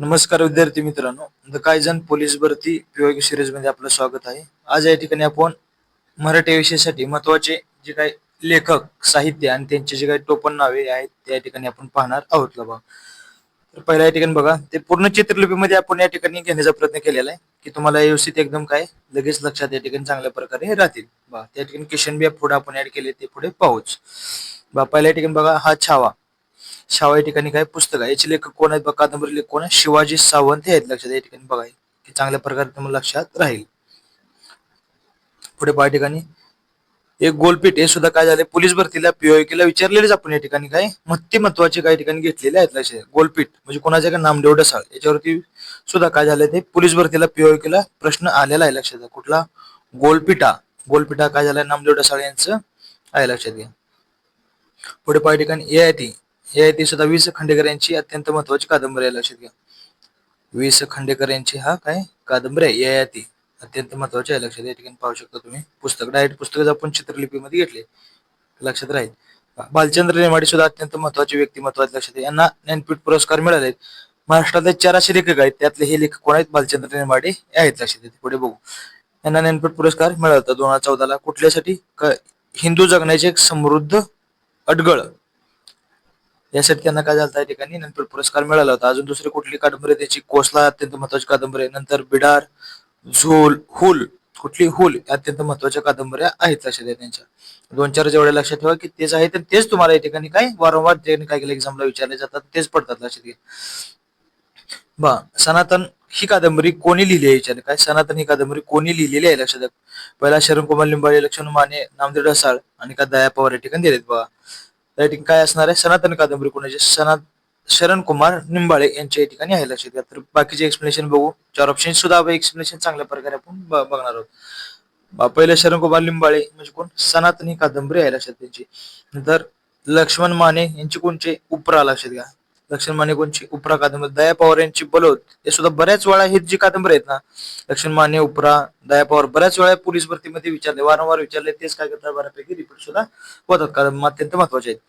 नमस्कार विद्यार्थी मित्रांनो. द कायजन पोलीस भरती पीओ सिरीजमध्ये आपलं स्वागत आहे. आज या ठिकाणी आपण मराठी विषयासाठी महत्त्वाचे जे काही लेखक साहित्य आणि त्यांचे जे काही टोपण नावे आहेत त्या ठिकाणी आपण पाहणार आहोत बघा तर पहिल्या या ठिकाणी बघा ते पूर्ण चित्रलिपीमध्ये आपण या ठिकाणी घेण्याचा प्रयत्न केलेला आहे की तुम्हाला व्यवस्थित एकदम काय लगेच लक्षात या ठिकाणी चांगल्या प्रकारे राहतील. बा त्या ठिकाणी किशन बी पुढे आपण ऍड केले ते पुढे पाहूच. बा पहिल्या ठिकाणी बघा हा छावा. शावा या ठिकाणी काय पुस्तक आहे? याचे लेखक कोण आहेत बघा? कादंबरी लेखक कोण आहे? शिवाजी सावंत हे आहेत लक्षात या ठिकाणी बघा. की चांगल्या प्रकारे तुम्हाला लक्षात राहील. पुढे पहा ठिकाणी. एक गोलपीठ हे सुद्धा काय झाले पोलीस भरतीला पीओकेला विचारलेलेच आपण या ठिकाणी काय? मत्ती महत्त्वाचे काही ठिकाणी घेतलेले आहेत लक्षात गोलपीठ म्हणजे कोणाच्या काय नामदेव डसाळ याच्यावरती सुद्धा काय झाले ते? पोलीस भरतीला पीओकेला प्रश्न आलेला आहे लक्षात कुठला? गोलपिठा. गोलपिठा काय झालाय? नामदेव डसाळ यांचं आहे लक्षात घ्या पुढे पहा ठिकाणी. A I T A I T सुद्धा वीस खांडेकर यांची अत्यंत महत्वाची कादंबरी आहे लक्षात घ्या. वीस खांडेकर यांची हा काय? कादंबरी आहे ययाती अत्यंत महत्वाची आहे लक्षात या ठिकाणी पाहू शकता तुम्ही. पुस्तक डायरेक्ट पुस्तक आपण चित्रलिपीमध्ये घेतले लक्षात राहील. भालचंद्र नेमाडे सुद्धा अत्यंत महत्त्वाचे व्यक्तिमत्व आहेत लक्षात यांना ज्ञानपीठ पुरस्कार मिळाले आहेत. महाराष्ट्रातले चारशे लेखक आहेत त्यातले हे लेखक कोण आहेत? भालचंद्र नेमाडे आहेत लक्षात येते. पुढे बघू. यांना ज्ञानपीठ पुरस्कार मिळाला होता दोन हजार चौदाला. कुठल्यासाठी? क- हिंदू जगण्याचे एक समृद्ध अडगळ. यासाठी त्यांना काय झालं त्या ठिकाणी? नंतर पुरस्कार मिळाला होता. अजून दुसरी कुठली कादंबरी त्याची कोसला अत्यंत महत्वाची कादंबरी नंतर बिडार झोल हुल कुठली हुल अत्यंत महत्त्वाच्या कादंबऱ्या आहेत लक्षात घ्या त्यांच्या. दोन चार जेवढ्या लक्षात ठेवा की तेच आहे तर तेच तुम्हाला या ठिकाणी काय? वारंवार त्या काय केलं एक्झामला विचारले जातात तेच पडतात लक्षात घ्या. बा सनातन ही कादंबरी कोणी लिहिली आहे विचारले काय सनातन ही कादंबरी कोणी लिहिलेली आहे लक्षात? पहिला शरण कुमार लिंबाळे लक्ष्मण माने नामदेव ढसाळ आणि का दया पवार या ठिकाणी दिलेत बघा रायटिंग ठिकाणी काय असणार आहे? सनातन कादंबरी कोणाचे? सनात शरण कुमार निंबाळे यांच्या या ठिकाणी आहे लक्षात घ्या. तर बाकीचे एक्सप्लेनेशन बघू. चार ऑप्शन सुद्धा एक्सप्लेनेशन चांगल्या प्रकारे आपण बघणार आहोत. बा- शरण कुमार निंबाळे म्हणजे कोण? सनातनी कादंबरी आहे लक्षात त्यांची. नंतर लक्ष्मण माने यांची कोणचे? उपरा लक्षात घ्या. लक्ष्मण माने उपरा कादंबरी दया पवार यांची बलोत हे सुद्धा बऱ्याच वेळा हे जी कादंबरी आहेत ना लक्ष्मण माने उपरा दया पवार बऱ्याच वेळा पोलीस भरतीमध्ये विचारले वारंवार विचारले तेच काय करतात बऱ्यापैकी रिपीट सुद्धा होतात कारण अत्यंत महत्त्वाचे आहेत.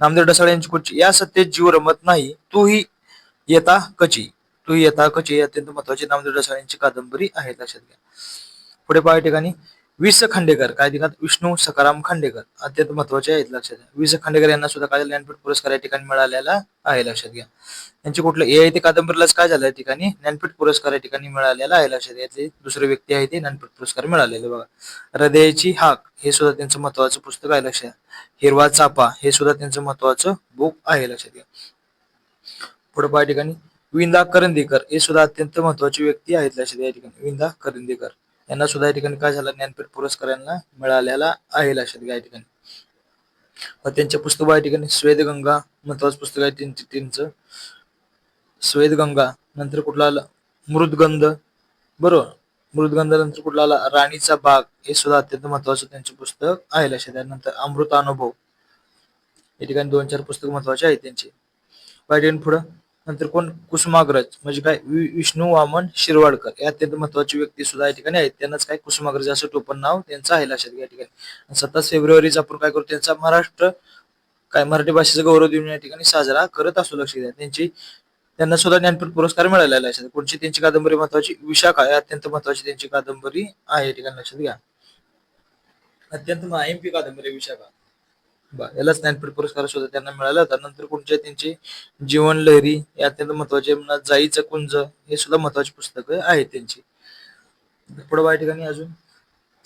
नामदेव डसाळ यांची कोणची या सत्तेत जीव रमत नाही तूही येता कची तू येता कची अत्यंत महत्वाची नामदेव डसाळ यांची कादंबरी आहे लक्षात घ्या. पुढे पहा या वि स खांडेकर काय दिनात विष्णू सकाराम खांडेकर अत्यंत महत्त्वाचे आहेत लक्षात घ्या. स खांडेकर यांना सुद्धा काय ज्ञानपीठ पुरस्कार या ठिकाणी मिळालेला आहे लक्षात घ्या. यांचे कुठलं ए आय ते कादंबरीलाच काय झालं या ठिकाणी? ज्ञानपीठ पुरस्कार या ठिकाणी मिळालेला आहे लक्षात घ्या. यातले दुसरे व्यक्ती आहे ते ज्ञानपीठ पुरस्कार मिळालेले बघा. हृदयाची हाक हे सुद्धा त्यांचं महत्वाचं पुस्तक आहे लक्षात हिरवा चापा हे सुद्धा त्यांचं महत्वाचं बुक आहे लक्षात घ्या. पुढे पहा ठिकाणी. विंदा करंदीकर हे सुद्धा अत्यंत महत्वाची व्यक्ती आहेत लक्षात या ठिकाणी. विंदा करंदीकर. यांना सुद्धा या ठिकाणी काय झालं ज्ञानपीठ पुरस्कार यांना मिळालेला आहे लक्षात घ्या या ठिकाणी. व त्यांचे पुस्तक या ठिकाणी स्वेदगंगा महत्वाचं पुस्तक आहे त्यांचं त्यांचं स्वेदगंगा नंतर कुठला आला? मृदगंध. बरोबर. मृदगंध नंतर कुठला आला? राणीचा बाग. हे सुद्धा अत्यंत महत्वाचं त्यांचं पुस्तक आहे लक्षात घ्या. नंतर अमृत अनुभव या ठिकाणी दोन चार पुस्तक महत्त्वाचे आहेत त्यांचे. पायठीन पुढं. नंतर कोण कुसुमाग्रज? म्हणजे काय? वि- विष्णू वामन शिरवाडकर. या अत्यंत महत्वाची व्यक्ती सुद्धा या ठिकाणी आहेत. त्यांनाच काय कुसुमाग्रज असं टोपण नाव त्यांचं आहे लक्षात घ्या या ठिकाणी. सत्तावीस फेब्रुवारीचा आपण काय करू? त्यांचा महाराष्ट्र काय मराठी भाषेचा गौरव दिन या ठिकाणी साजरा करत असू लक्ष द्या त्यांची त्यांना सुद्धा ज्ञानपीठ पुरस्कार मिळालेला आहे लक्षात. पुढची त्यांची कादंबरी महत्वाची. विशाखा या अत्यंत महत्वाची त्यांची कादंबरी आहे या ठिकाणी लक्षात घ्या. अत्यंत आय एम पी कादंबरी विशाखा. बा यालाच ज्ञानपीठ पुरस्कार सुद्धा त्यांना मिळाला. होता नंतर कोणच्या त्यांची जीवन लहरी हे अत्यंत महत्त्वाचे जाईचं कुंज हे सुद्धा महत्वाची पुस्तकं आहेत त्यांची. पुढे या ठिकाणी अजून.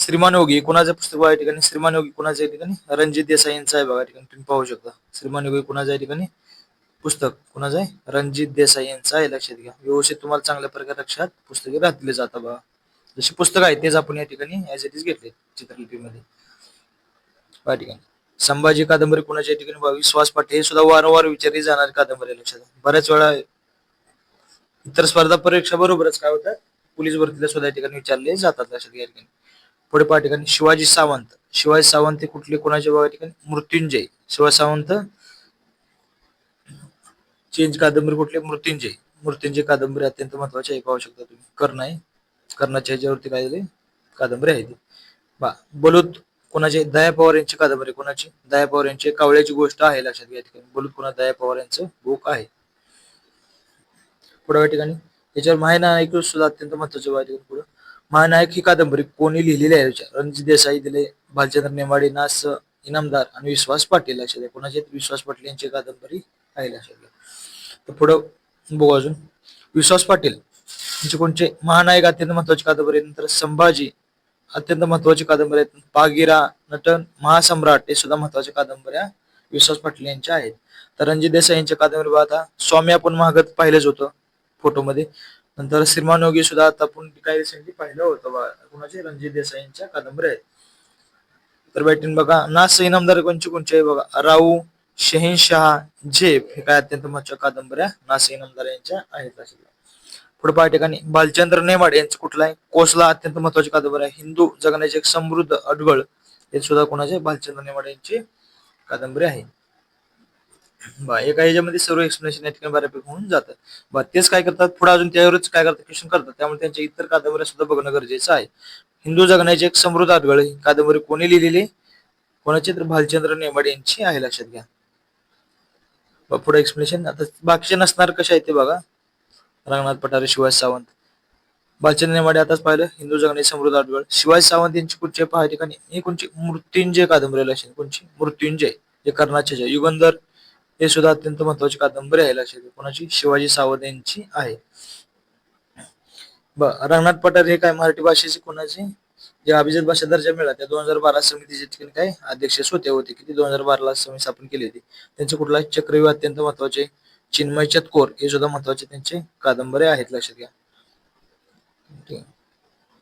श्रीमान योगी कुणाचं पुस्तक या ठिकाणी? श्रीमान योगी कुणाच्या या ठिकाणी? रणजित देसाई यांचं आहे बघा या ठिकाणी तुम्ही पाहू शकता. श्रीमान योगी कुणाचं या ठिकाणी? पुस्तक कुणाचं आहे? रणजित देसाई यांचं आहे लक्षात घ्या. व्यवस्थित तुम्हाला चांगल्या प्रकारे लक्षात पुस्तके राहतले जातात बघा. जशी पुस्तक आहेत तेच आपण या ठिकाणी ऍज इट इज घेतले चित्रलिपीमध्ये. या ठिकाणी. संभाजी कादंबरी कुणाच्या या ठिकाणी विश्वास पाठे हे सुद्धा वारंवार विचारली जाणारी कादंबरी लक्षात. बऱ्याच वेळा इतर स्पर्धा परीक्षा बरोबरच काय होतात पोलीस भरतीला सुद्धा या ठिकाणी विचारले जातात लक्षात घ्या. या ठिकाणी पुढे पहा ठिकाणी शिवाजी सावंत. शिवाजी सावंत हे कुठले कोणाच्या ठिकाणी? मृत्युंजय. शिवाजी सावंत चेंज कादंबरी कुठली? मृत्युंजय. मृत्युंजय कादंबरी अत्यंत महत्वाची आहे पाहू शकता तुम्ही कर्ण आहे. कर्णाच्या ह्याच्यावरती काय झाले कादंबरी आहे ती. बा बलूत कोणाची दया पवार यांची कादंबरी कोणाची दया पवार यांची कावळ्याची गोष्ट आहे लक्षात घ्या ठिकाणी बलूत कोणा दया पवार यांचं बुक आहे. पुढे ठिकाणी. याच्यावर महानायक सुद्धा अत्यंत महत्त्वाचे आहे महानायक ही कादंबरी कोणी लिहिलेली आहे विचार रणजित देसाई दिले भालचंद्र नेमाडे नास इनामदार आणि विश्वास पाटील लक्षात घ्या. कोणाची विश्वास पाटील यांची कादंबरी आहे लक्षात घ्या. तर पुढं बघू अजून. विश्वास पाटील यांचे कोणचे? महानायक अत्यंत महत्वाची कादंबरी नंतर संभाजी अत्यंत महत्वाची कादंबरी आहेत. पागिरा नटन महासम्राट हे सुद्धा महत्त्वाच्या कादंबऱ्या विश्वास पाटील यांच्या आहेत. तर रणजित देसाई यांच्या कादंबरी बघा आता. स्वामी आपण महागत पाहिलंच होतं फोटोमध्ये. नंतर श्रीमान योगी सुद्धा आता आपण काही रिसेंटली पाहिलं होतं कुणाचे? रणजित देसाई यांच्या कादंबऱ्या आहेत. तर बॅटिंग बघा. ना इनामदार कोणचे? कोणचे? आहे बघा. राऊ शहेनशाह झेप हे काय अत्यंत महत्त्वाच्या कादंबऱ्या नास इनामदार यांच्या आहेत पुढे पहा ठिकाणी. भालचंद्र नेमाड यांचं कुठला आहे कोसला अत्यंत महत्वाची कादंबरी आहे. हिंदू जगण्याचे एक समृद्ध अडगळ हे सुद्धा कोणाचे? भालचंद्र नेमाड यांची कादंबरी आहे. बा एका याच्यामध्ये सर्व एक्सप्लेनेशन या ठिकाणी बऱ्यापैकी होऊन जातं बा तेच काय करतात? पुढे अजून त्यावरच काय करतात? क्वेश्चन करतात. त्यामुळे त्यांच्या इतर कादंबऱ्या सुद्धा बघणं गरजेचं आहे. हिंदू जगण्याची एक समृद्ध अडगळ ही कादंबरी कोणी लिहिलेली? कोणाची? तर भालचंद्र नेमाडे यांची आहे. लक्षात घ्या. पुढे एक्सप्लेनेशन आता बाकीचे नसणार कशा आहे ते बघा. रंगनाथ पठारे शिवाजी सावंत. भालचंद्र नेमाडे आताच पाहिलं हिंदू जगणे समृद्ध अडगळ शिवाजी सावंत यांची कुठचे पहा ठिकाणी ही कोणची? मृत्युंजय कादंबरी लक्षात कोणची? मृत्युंजय. जे कर्णाचे जय युगंधर हे सुद्धा अत्यंत महत्वाची कादंबरी आहे लक्षात कोणाची? शिवाजी सावंत यांची आहे. ब रंगनाथ पठारे हे काय मराठी भाषेचे कोणाचे? जे अभिजात भाषा दर्जा मिळाला त्या दोन हजार बारा समितीचे ठिकाणी काय? अध्यक्ष होते होते. किती? दोन हजार बाराला समिती स्थापन केली होती. त्यांचे कुठला चक्रव्यूह अत्यंत महत्त्वाचे चिन्मय चतकोर हे सुद्धा महत्त्वाचे त्यांचे कादंबऱ्या आहेत लक्षात घ्या.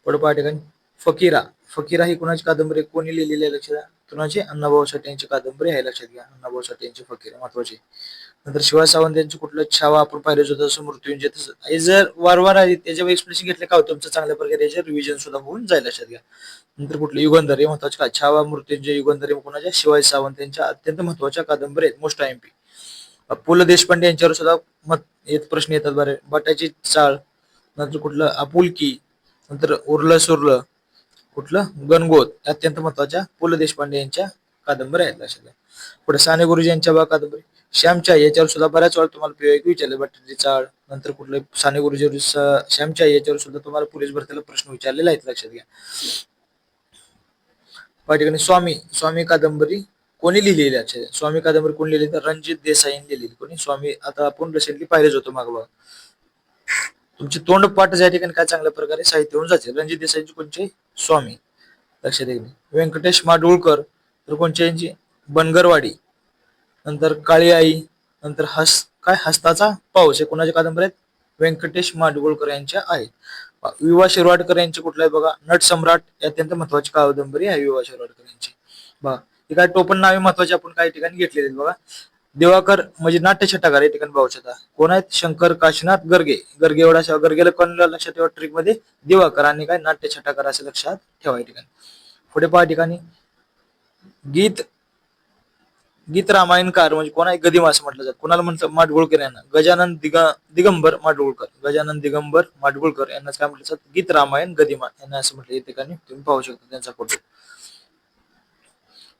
पडपा ठिकाणी. फकीरा. फकीरा ही कुणाची कादंबरी कोणी लिहिलेली आहे? लक्षात घ्या. कुणाची अण्णाभाऊ साठे यांची कादंबरी आहे लक्षात घ्या. अण्णाभाऊ साठे यांची फकीरा महत्वाची. नंतर शिवाय सावंत यांचं कुठलं छावा आपण पाहिलं होतं असं मृत्यूंजय तसं. हे जर वारंवार आहे त्याच्यावर एक्सप्रेशन घेतलं का होतं? तुमचं चांगल्या प्रकारे याचे रिव्हिजन सुद्धा होऊन जाईल लक्षात घ्या. नंतर कुठलं? युगंधर हे महत्त्वाचे का? छावा मृत्यूंजय युगंधर हे कोणाच्या शिवाजी सावंत यांच्या अत्यंत महत्त्वाच्या कादंबरी आहेत most M P. Pu La Deshpande यांच्यावर सुद्धा मत येत प्रश्न येतात बरे. बटाची चाळ नंतर कुठलं? आपुलकी नंतर उरलं सुरलं कुठलं? गणगोत. अत्यंत महत्त्वाच्या पु ल देशपांडे यांच्या कादंबऱ्या आहेत लक्षात घ्या पुढे साने गुरुजी यांच्या बा कादंबरी. श्यामच्या याच्यावर सुद्धा बऱ्याच वेळा तुम्हाला पी विचारले बटाची चाळ नंतर कुठले? साने गुरुजी श्यामच्या याच्यावर सुद्धा तुम्हाला पोलीस भरतीला प्रश्न विचारलेला आहेत लक्षात घ्या. पाठिकाणी स्वामी स्वामी कादंबरी. कोणी लिहिलेली आहे? स्वामी कादंबरी कोणी लिहिली तर रणजित देसाईंनी लिहिलेली. कोणी? स्वामी आता आपण रिसेंटली पाहिलेच होतो मागवा तुमचे तोंडपाठ या ठिकाणी काय चांगल्या प्रकारे साहित्य होऊन जाते. रणजित देसाईंचे कोणचे? स्वामी. लक्षात येईल. व्यंकटेश माडुळकर तर कोणचे यांची बनगरवाडी. नंतर काळी आई नंतर हस काय? हस्ताचा पाऊस. हे कोणाच्या कादंबऱ्या आहेत? व्यंकटेश माडगुळकर यांच्या आहेत. विवा शिरवाडकर यांचे कुठलं आहे बघा? नट सम्राट ही अत्यंत महत्वाची कादंबरी आहे विवा शिरवाडकर यांची. बघा हे काय टोपण नावे महत्वाची आपण काही ठिकाणी घेतलेले आहेत बघा. दिवाकर म्हणजे नाट्य छटाकार या ठिकाणी पाहू शकता. कोण आहेत? शंकर काशीनाथ गर्गे. गर्गे एवढा गर्गेला कोण लक्षात ठेवा ट्रिकमध्ये? दिवाकर आणि काय? नाट्य छटाकार असं लक्षात ठेवा या ठिकाणी. पुढे पहा ठिकाणी. गीत गीत रामायणकार म्हणजे कोणा गदिमा असं म्हटलं जातं. कोणाला म्हणतं? माडगुळकर यांना. गजानन दिग दिगंबर माडगुळकर. गजानन दिगंबर माडगुळकर यांनाच काय म्हटलं जात? गीत रामायण गदिमा यांना असं म्हटलं या ठिकाणी तुम्ही पाहू शकता त्यांचा फोटो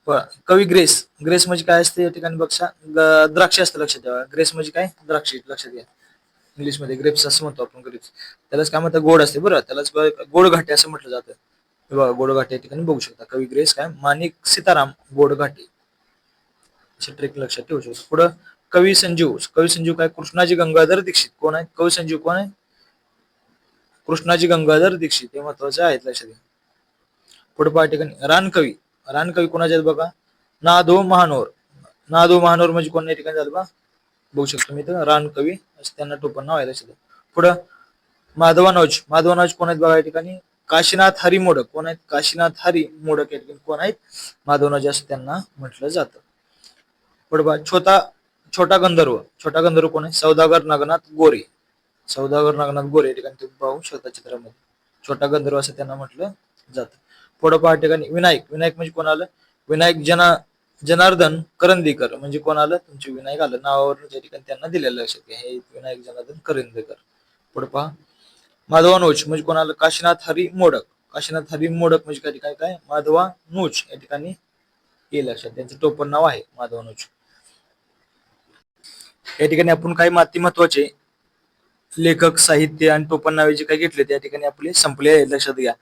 कवी ग्रेस. ग्रेस म्हणजे काय असते या ठिकाणी बघा द्राक्ष असतं लक्षात ठेवा. ग्रेस म्हणजे काय? द्राक्ष लक्षात घ्या. इंग्लिशमध्ये ग्रेप्स असं म्हणतो आपण ग्रेप्स त्यालाच काय म्हणतात? गोड असते बरं. त्यालाच गोड घाटे असं म्हटलं जातं. हे बघा गोड घाटे या ठिकाणी बघू शकता. कवी ग्रेस काय? माणिक सीताराम गोड घाटे. असे ट्रेक लक्षात ठेवू शकतो. पुढं कवी संजीव. कवी संजीव काय? कृष्णाजी गंगाधर दीक्षित. कोण आहे? कवी संजीव कोण आहे? कृष्णाजी गंगाधर दीक्षित. हे महत्त्वाचे आहेत लक्षात घ्या. पुढे पहा ठिकाणी. रानकवी. रानकवी कोणाचे आहेत बघा? नादो महानोर. नादो महानोर म्हणजे कोणत्या ठिकाणी झालं बघा बघू शकतो मी इथं. रानकवी असं त्यांना टोपण नाव आहे लक्षात पुढं माधवानोज माधवानोज कोण आहेत बघा या ठिकाणी? काशीनाथ हरी मोडक. कोण आहेत? काशीनाथ हरी मोडक या ठिकाणी कोण आहेत? माधवनोज असं त्यांना म्हटलं जातं. पुढे बघा. छोटा छोटा गंधर्व. छोटा गंधर्व कोण आहे? सौदागर नागनाथ गोरे. सौदागर नागनाथ गोरे या ठिकाणी तुम्ही पाहू शकता चित्रामध्ये. छोटा गंधर्व असं त्यांना म्हटलं जातं. पुढं पहा ठिकाणी. विनायक. विनायक म्हणजे कोण आलं? विनायक जना जनार्दन करंदीकर म्हणजे कोण आलं? तुमचे विनायक आलं. नावावरून त्या ठिकाणी त्यांना दिलेलं लक्षात घ्या हे विनायक जनार्दन करंदीकर. पुढे पहा. माधवा नोच म्हणजे कोण आलं? काशीनाथ हरी मोडक. काशीनाथ हरी मोडक म्हणजे काय? काय काय? माधवा नोच या ठिकाणी हे लक्षात त्यांचं टोपण नाव आहे माधवा नोच. या ठिकाणी आपण काही माती महत्त्वाचे लेखक साहित्य आणि टोपण नावे जे काही घेतले त्या ठिकाणी आपले संपले लक्षात घ्या.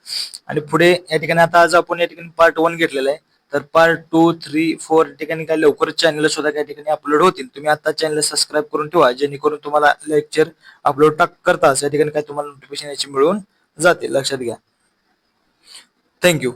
आणि पुढे या ठिकाणी आता आज आपण या ठिकाणी पार्ट वन घेतलेला आहे. तर पार्ट टू थ्री फोर ठिकाणी काय लवकरच चॅनल सुद्धा त्या ठिकाणी अपलोड होतील. तुम्ही आता चॅनल सबस्क्राईब करून ठेवा जेणेकरून तुम्हाला लेक्चर अपलोड टाक करताच या ठिकाणी काय तुम्हाला नोटिफिकेशन याची मिळून जाते लक्षात घ्या. थँक्यू